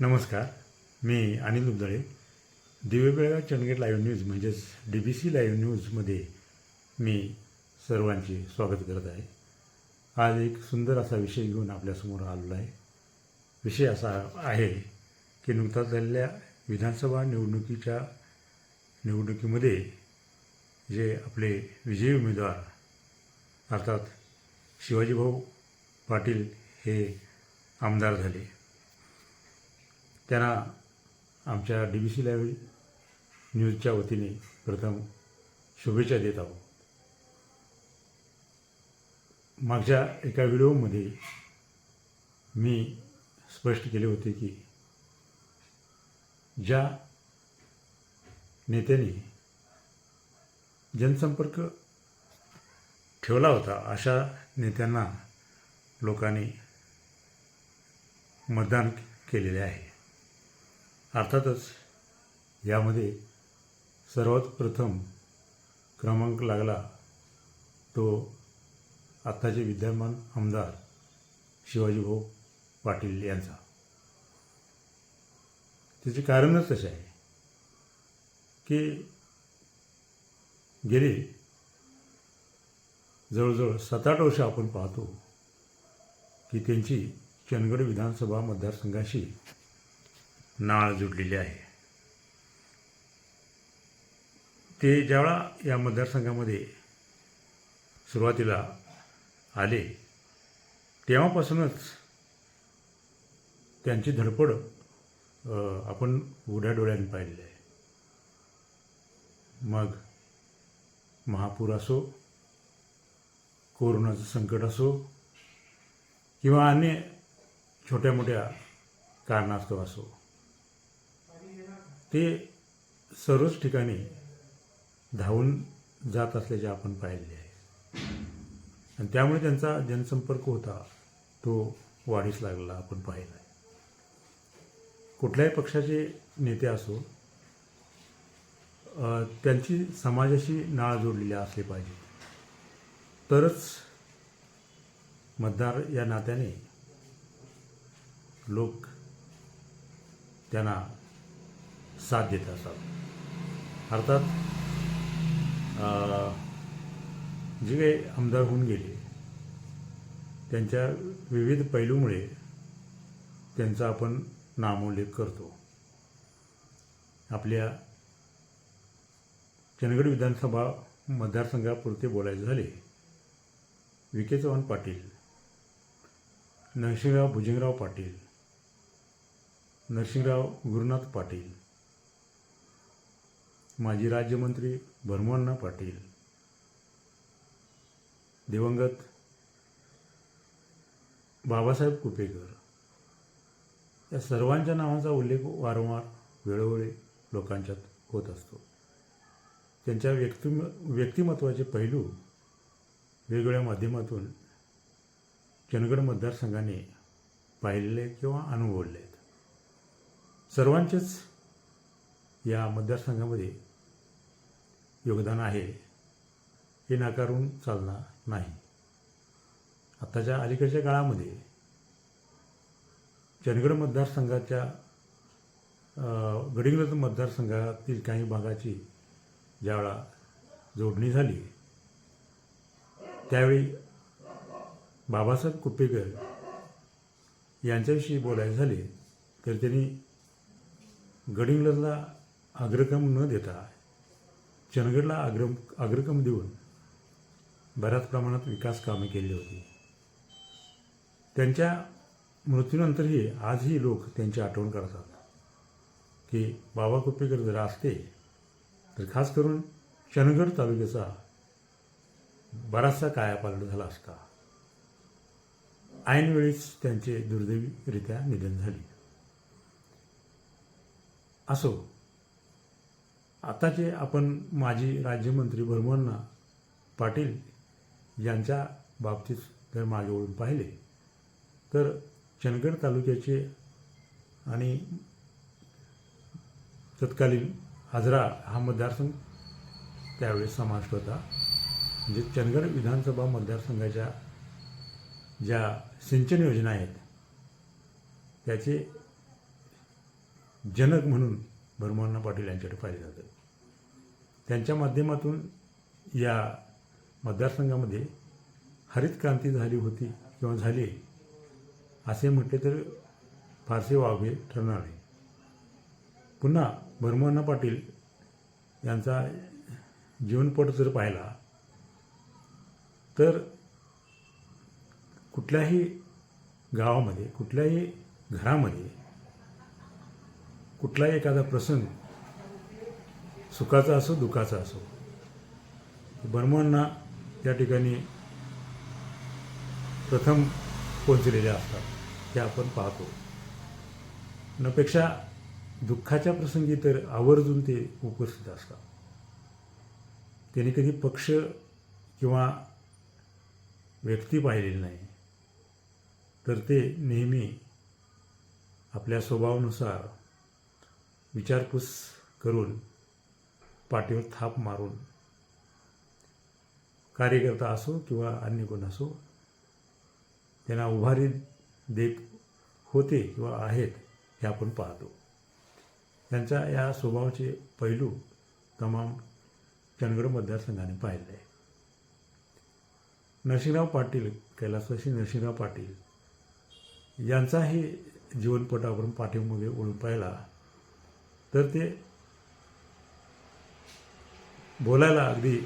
नमस्कार मी Anil Ubdale. Divya Belgaum Chandgad live news म्हणजेच D B C live न्यूजमध्ये मी सर्वांचे स्वागत करत आहे. आज एक सुंदर असा विषय घेऊन आपल्यासमोर आलेला आहे. विषय असा आहे की नुकताच झालेल्या विधानसभा निवडणुकीच्या निवडणुकीमध्ये जे आपले विजयी उमेदवार अर्थात शिवाजीभाऊ पाटील हे आमदार झाले. त्यांना आमच्या डी बी सी लाईव्ह न्यूजच्या वतीने प्रथम शुभेच्छा देत आहोत. मागच्या एका व्हिडिओमध्ये मी स्पष्ट केले होते की ज्या नेत्यांनी जनसंपर्क ठेवला होता अशा नेत्यांना लोकांनी मतदान केलेले आहे. अर्थातच यामध्ये सर्वात प्रथम क्रमांक लागला तो आत्ताचे विद्यमान आमदार शिवाजीभाऊ पाटील यांचा. त्याचे कारणच तसे आहे की गेली जवळजवळ सात आठ वर्ष आपण पाहतो की त्यांची चंदगड विधानसभा मतदारसंघाशी नाळ जुडलेली आहे. ते ज्यावेळा या मतदारसंघामध्ये सुरुवातीला आले तेव्हापासूनच त्यांची धडपड आपण उघड्या डोळ्याने पाहिलेली आहे. मग महापूर असो कोरोनाचं संकट असो किंवा अन्य छोट्या मोठ्या कारणास्तव असो ते सर्वच ठिकाणी धावून जात असल्याचे आपण पाहिले आहे. आणि त्यामुळे त्यांचा जनसंपर्क होता तो वाढीस लागला आपण पाहिला आहे. कुठल्याही पक्षाचे नेते असो त्यांची समाजाशी नाळ जोडलेली असली पाहिजे. तरच मतदार या नात्याने लोक त्यांना साथ देत असतात अर्थात जे काही आमदार होऊन गेले त्यांच्या विविध पैलूमुळे त्यांचा आपण नामोल्लेख करतो. आपल्या चंदगड विधानसभा मतदारसंघापुरते बोलायचे झाले विखे चव्हाण पाटील नरसिंहराव भुजंगराव पाटील नरसिंहराव गुरुनाथ पाटील माजी राज्यमंत्री भरमण्णा पाटील दिवंगत बाबासाहेब कुपेकर या सर्वांच्या नावाचा उल्लेख वारंवार वेळोवेळी लोकांच्यात होत असतो. त्यांच्या व्यक्तिम व्यक्तिमत्वाचे पैलू वेगवेगळ्या माध्यमातून चंदगड मतदारसंघाने पाहिलेले किंवा अनुभवले आहेत सर्वांचेच या मतदारसंघामध्ये योगदान आहे हे नाकारून चालणार नाही. आत्ताच्या अलीकडच्या काळामध्ये चंदगड मतदारसंघाच्या अ, गडिंग्लज मतदारसंघातील काही भागाची ज्यावेळा जोडणी झाली त्यावेळी बाबासाहेब कुपेकर यांच्याविषयी बोलायचे झाले तर त्यांनी गडिंग्लजला अग्रक्रम न देता चंदगडला अग्र अग्रक्रम देऊन बऱ्याच प्रमाणात विकास कामे केली होती. त्यांच्या मृत्यूनंतरही आजही लोक त्यांची आठवण करतात की बाबा कुपेकर जर असते तर खास करून चंदगड तालुक्याचा बराचसा कायापालट झाला असता. ऐनवेळीच त्यांचे दुर्दैवीरित्या निधन झाले. असो आताचे आपण माजी राज्यमंत्री भरमण्णा पाटील यांच्या बाबतीत जर मागे वळून पाहिले तर चंदगड तालुक्याचे आणि तत्कालीन आजरा हा मतदारसंघ त्यावेळेस समाविष्ट होता. म्हणजे चंदगड विधानसभा मतदारसंघाच्या ज्या सिंचन योजना आहेत त्याचे जनक म्हणून भरमोहन्ना पाटील यांच्याकडे पाहिलं जातं. त्यांच्या माध्यमातून या मतदारसंघामध्ये हरित क्रांती झाली होती किंवा झाली असे म्हटले तर फारसे वाघे ठरणार नाही. पुन्हा भरमोहन्ना पाटील यांचा जीवनपट जर पाहिला तर कुठल्याही गावामध्ये कुठल्याही घरामध्ये कुठलाही एखादा प्रसंग सुखाचा असो दुःखाचा असो. ब्रह्मांना त्या ठिकाणी प्रथम पोचलेले असतात हे आपण पाहतो. नपेक्षा दुःखाच्या प्रसंगी तर आवर्जून ते उपस्थित असतात. त्यांनी कधी पक्ष किंवा व्यक्ती पाहिलेली नाही तर ते नेहमी आपल्या स्वभावानुसार विचारपूस करून पाठीवर थाप मारून कार्यकर्ता असो किंवा अन्य कोण असो त्यांना उभारी देत होते किंवा आहेत हे आपण पाहतो. त्यांच्या या स्वभावाचे पैलू तमाम चंदगड मतदारसंघाने पाहिले आहे नरसिंहराव पाटील कैलासवासी नरसिंहराव पाटील यांचाही जीवनपटावरून आपण पाठीमध्ये ओळख पाहिला. तर ते बोलायला अगदी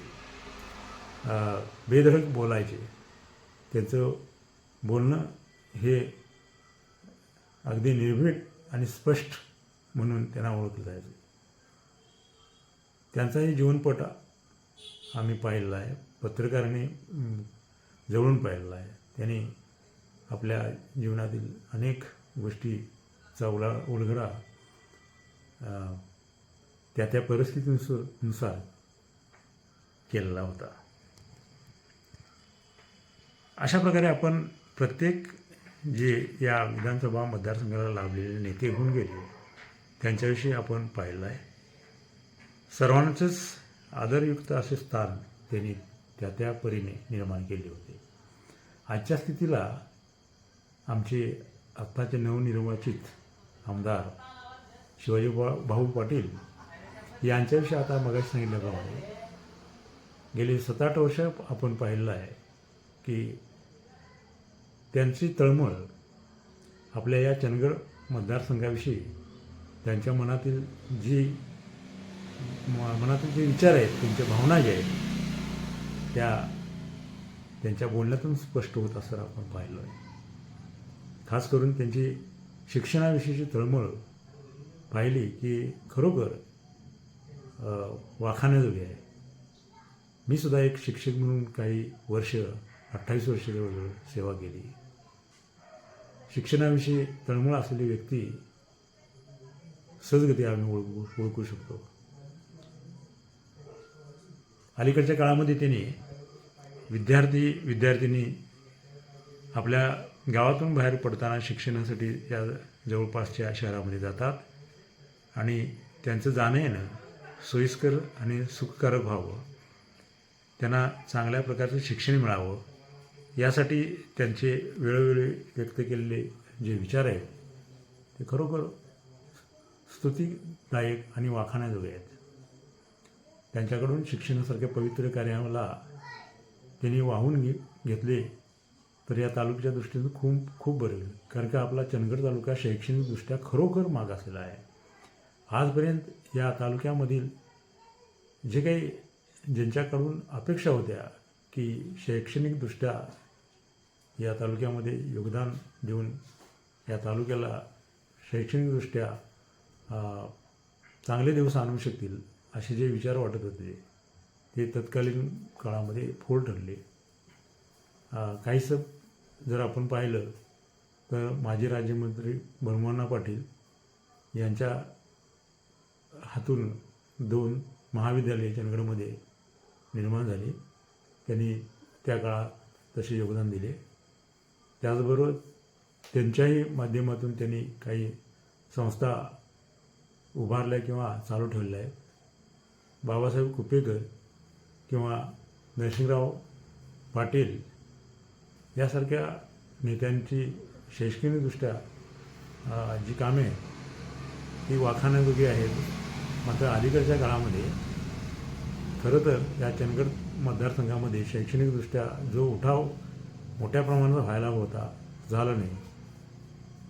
बेधडक बोलायचे. त्यांचं बोलणं हे अगदी निर्भीड आणि स्पष्ट म्हणून त्यांना ओळखलं जायचं. त्यांचाही जीवनपट आम्ही पाहिलेला आहे. पत्रकारांनी जवळून पाहिलेला आहे. त्यांनी आपल्या जीवनातील अनेक गोष्टीचा उला उलगडा त्या त्या परिस्थितीनुसार नुसार केलेला होता. अशा प्रकारे आपण प्रत्येक जे या विधानसभा मतदारसंघाला लाभलेले नेते होऊन गेले त्यांच्याविषयी आपण पाहिलं आहे. सर्वांचंच आदरयुक्त असे स्थान त्यांनी त्या त्या परीने निर्माण केले होते. आजच्या स्थितीला आमचे आत्ताचे नवनिर्वाचित आमदार शिवाजी बा भाऊ पाटील यांच्याविषयी आता मगाशी सांगितल्याप्रमाणे गेली सात आठ वर्ष आपण पाहिलेलं आहे की त्यांची तळमळ आपल्या या चंदगड मतदारसंघाविषयी त्यांच्या मनातील जी म- मनातील जे विचार आहेत त्यांच्या भावना ज्या आहेत त्या त्यांच्या बोलण्यातून स्पष्ट होत असं आपण पाहिलं आहे. खास करून त्यांची शिक्षणाविषयीची तळमळ पाहिली की खरोखर वाखाण्याजोगी आहे. मी सुद्धा एक शिक्षक म्हणून काही वर्ष अठ्ठावीस वर्ष जवळजवळ सेवा केली. शिक्षणाविषयी तळमळ असलेली व्यक्ती सहजगती आम्ही ओळखू ओळखू शकतो. अलीकडच्या काळामध्ये त्यांनी विद्यार्थी विद्यार्थिनी आपल्या गावातून बाहेर पडताना शिक्षणासाठी या जवळपासच्या शहरामध्ये जातात. आणि त्यांचं जाणं येणं सोयीस्कर आणि सुखकारक व्हावं. त्यांना चांगल्या प्रकारचं शिक्षण मिळावं. यासाठी त्यांचे वेळोवेळी व्यक्त केलेले जे विचार आहेत ते खरोखर स्तुतीदायक आणि वाखाण्याजोगे आहेत. त्यांच्याकडून शिक्षणासारख्या पवित्र कार्याला त्यांनी वाहून घे घेतले तर या तालुक्याच्या दृष्टीनं खूप खूप बरं होईल. कारण का आपला चंदगड तालुका शैक्षणिकदृष्ट्या खरोखर मागासलेला आहे. आजपर्यंत या तालुक्यामधील जे काही ज्यांच्याकडून अपेक्षा होत्या की शैक्षणिकदृष्ट्या या तालुक्यामध्ये योगदान देऊन या तालुक्याला शैक्षणिकदृष्ट्या चांगले दिवस आणू शकतील असे जे विचार वाटत होते ते तत्कालीन काळामध्ये फोड ठरले. काहीसं जर आपण पाहिलं तर माजी राज्यमंत्री ब्रह्मण्णा पाटील यांच्या हातून दोन महाविद्यालये चंदगडमध्ये निर्माण झाली. त्यांनी त्या काळात तसे योगदान दिले. त्याचबरोबर त्यांच्याही माध्यमातून त्यांनी काही संस्था उभारल्या किंवा चालू ठेवल्या आहेत. बाबासाहेब कुपेकर किंवा नरसिंहराव पाटील यासारख्या नेत्यांची शैक्षणिकदृष्ट्या जी कामे ती वाखाणण्याजोगी आहेत. मात्र अलीकडच्या काळामध्ये खरं तर या चंदगड मतदारसंघामध्ये शैक्षणिकदृष्ट्या जो उठाव मोठ्या प्रमाणात व्हायला होता झाला नाही.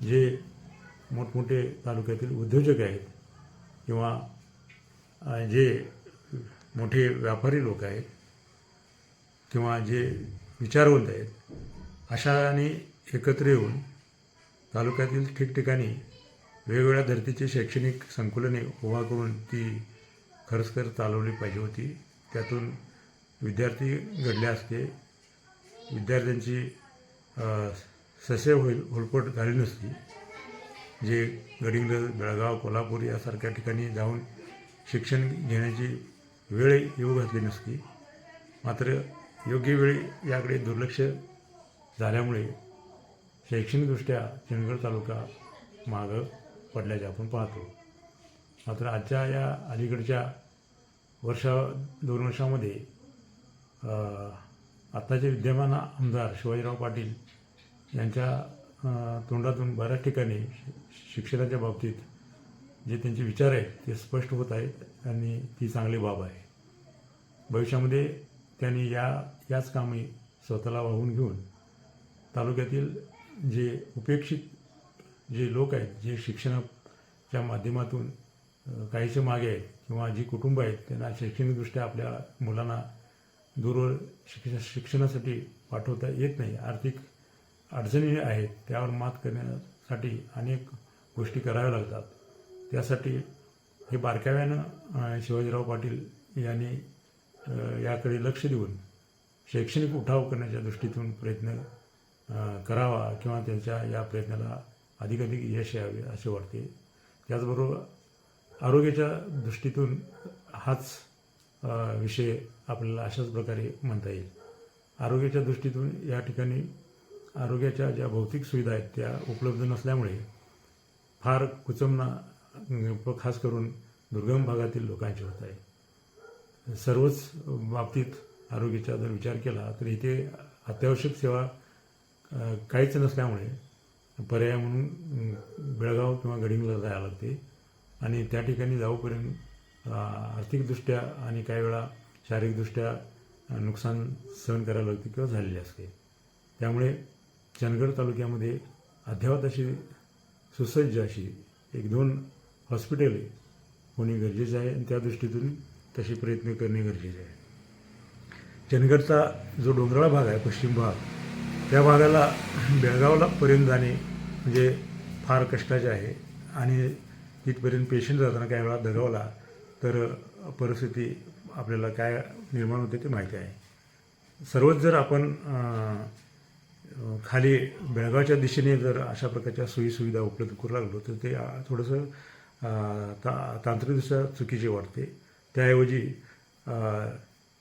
जे मोठमोठे तालुक्यातील उद्योजक आहेत किंवा जे मोठे व्यापारी लोक आहेत किंवा जे विचारवंत आहेत अशाने एकत्र येऊन तालुक्यातील ठिकठिकाणी वेगवेगळ्या धर्तीची शैक्षणिक संकुलने उभा करून ती खरंचकर चालवली पाहिजे होती. त्यातून विद्यार्थी घडले असते. विद्यार्थ्यांची ससे होईल होलपट झाली नसती. जे गडिंग्लज बेळगाव कोल्हापूर यासारख्या ठिकाणी जाऊन शिक्षण घेण्याची वेळ येऊ घातली नसती. मात्र योग्य वेळी याकडे दुर्लक्ष झाल्यामुळे शैक्षणिकदृष्ट्या चंदगड तालुका मागं पडल्याचे आपण पाहतो. मात्र आजच्या या अलीकडच्या वर्षा दोन वर्षामध्ये आत्ताचे विद्यमान आमदार शिवाजीराव पाटील यांच्या तोंडातून बऱ्याच ठिकाणी शि- शिक्षणाच्या बाबतीत जे त्यांचे विचार आहेत ते स्पष्ट होत आहेत आणि ती चांगली बाब आहे. भविष्यामध्ये त्यांनी या याच कामी स्वतःला वाहून घेऊन तालुक्यातील जे उपेक्षित जे लोक आहेत जे शिक्षणाच्या माध्यमातून काहीसे मागे आहेत किंवा जी कुटुंब आहेत त्यांना शैक्षणिकदृष्ट्या आपल्या मुलांना दूरवर शिक्षण शिक्षणासाठी पाठवता येत नाही. आर्थिक अडचणी आहेत त्यावर मात करण्यासाठी अनेक गोष्टी कराव्या लागतात. त्यासाठी हे बारकाव्यानं शिवाजीराव पाटील यांनी याकडे लक्ष देऊन शैक्षणिक उठाव करण्याच्या दृष्टीतून प्रयत्न करावा किंवा त्यांच्या या प्रयत्नाला अधिकाधिक यश यावे असे वाटते. त्याचबरोबर आरोग्याच्या दृष्टीतून हाच विषय आपल्याला अशाच प्रकारे म्हणता येईल. आरोग्याच्या दृष्टीतून या ठिकाणी आरोग्याच्या ज्या भौतिक सुविधा आहेत त्या उपलब्ध नसल्यामुळे फार कुचमना खास करून दुर्गम भागातील लोकांची होत आहे. सर्वच बाबतीत आरोग्याचा जर विचार केला तर इथे अत्यावश्यक सेवा काहीच नसल्यामुळे पर्याय म्हणून बेळगाव किंवा गडिंगला जायला लागते. आणि त्या ठिकाणी जाऊपर्यंत आर्थिकदृष्ट्या आणि काही वेळा शारीरिकदृष्ट्या नुकसान सहन करायला लागते किंवा झालेले असते. त्यामुळे चंदगड तालुक्यामध्ये अद्यावत अशी सुसज्ज अशी एक दोन हॉस्पिटल होणे गरजेचं आहे आणि त्या दृष्टीतून तसे प्रयत्न करणे गरजेचे आहे. चंदगडचा जो डोंगराळ भाग आहे पश्चिम भाग त्या भागाला बेळगावला पर्यंत जाणे म्हणजे फार कष्टाचे आहे. आणि तिथपर्यंत पेशंट जाताना काही वेळा दगावला तर परिस्थिती आपल्याला काय निर्माण होते ते माहिती आहे. सर्वच जर आपण खाली बेळगावच्या दिशेने जर अशा प्रकारच्या सोयीसुविधा उपलब्ध करू लागलो तर ते थोडंसं ता तांत्रिकदृष्ट्या चुकीचे वाटते. त्याऐवजी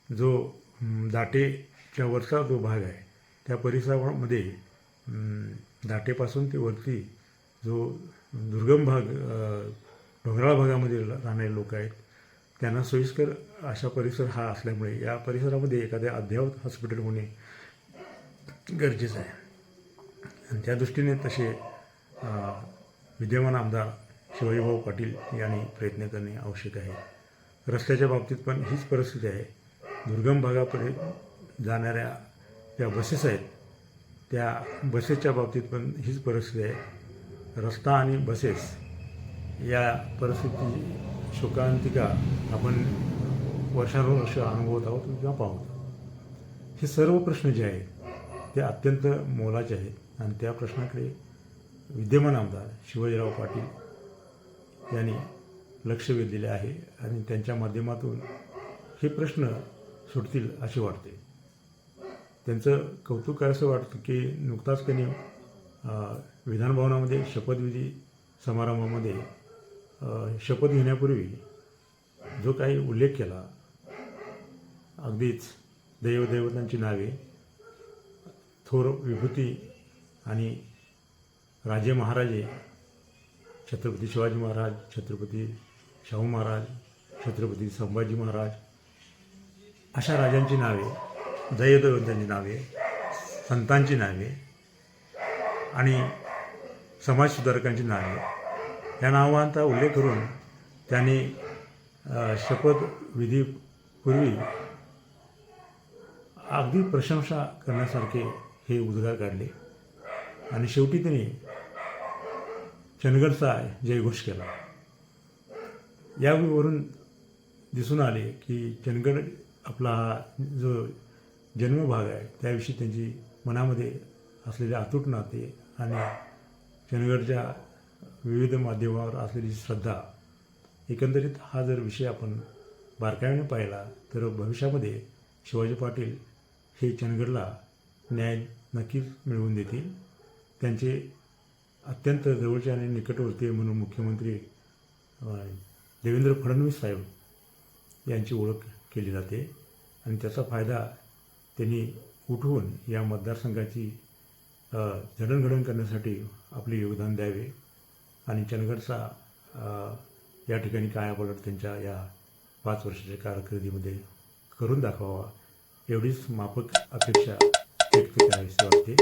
जो दाटेच्या वरचा जो भाग आहे त्या परिसरामध्ये दाटेपासून ते वरती जो दुर्गम भाग डोंगराळ भागामध्ये राहणारे लोक आहेत त्यांना सोयीस्कर अशा परिसर हा असल्यामुळे या परिसरामध्ये एखाद्या अद्ययावत हॉस्पिटल होणे गरजेचं आहे. आणि त्या दृष्टीने तसे विद्यमान आमदार शिवाजीभाऊ पाटील यांनी प्रयत्न करणे आवश्यक आहे. रस्त्याच्या बाबतीत पण हीच परिस्थिती आहे. दुर्गम भागापर्यंत जाणाऱ्या ज्या बसेस आहेत. त्या बसेसच्या बाबतीत पण हीच परिस्थिती आहे. रस्ता आणि बसेस या परिस्थिती शोकांतिका आपण वर्षानुवर्ष अनुभवत आहोत किंवा पाहत हे सर्व प्रश्न जे आहेत ते अत्यंत मोलाचे आहेत. आणि त्या प्रश्नाकडे विद्यमान आमदार शिवाजीराव पाटील यांनी लक्ष वेधलेले आहे आणि त्यांच्या माध्यमातून हे प्रश्न सुटतील असे वाटते. त्यांचं कौतुक करायचं वाटतं की नुकताच त्यांनी विधानभवनामध्ये शपथविधी समारंभामध्ये शपथ घेण्यापूर्वी जो काही उल्लेख केला अगदीच देवदेवतांची नावे थोर विभूती आणि राजे महाराजे छत्रपती शिवाजी महाराज छत्रपती शाहू महाराज छत्रपती संभाजी महाराज अशा राजांची नावे दैवदैवतांची नावे संतांची नावे आणि समाजसुधारकांची नावे. या नावांचा उल्लेख करून त्यांनी शपथविधीपूर्वी अगदी प्रशंसा करण्यासारखे हे उद्गार काढले. आणि शेवटी त्यांनी चंदगडचा जयघोष केला. यावरून दिसून आले की चंदगड आपला हा जो जन्मभाग आहे. त्याविषयी त्यांची मनामध्ये असलेले अतूट नाते आणि चंदगडच्या विविध माध्यमावर असलेली श्रद्धा एकंदरीत हा जर विषय आपण बारकाईने पाहिला तर भविष्यामध्ये शिवाजी पाटील हे चंदगडला न्याय नक्कीच मिळवून देतील. त्यांचे अत्यंत जवळचे आणि निकटवर्तीय म्हणून मुख्यमंत्री देवेंद्र फडणवीस साहेब यांची ओळख केली जाते आणि त्याचा फायदा त्यांनी उठवून या मतदारसंघाची जडणघडण करण्यासाठी आपले योगदान द्यावे आणि चंदगडचा या ठिकाणी कायापलट त्यांच्या या पाच वर्षाच्या कारकिर्दीमध्ये करून दाखवावा एवढीच माफक अपेक्षा व्यक्त करावीशी वाटते.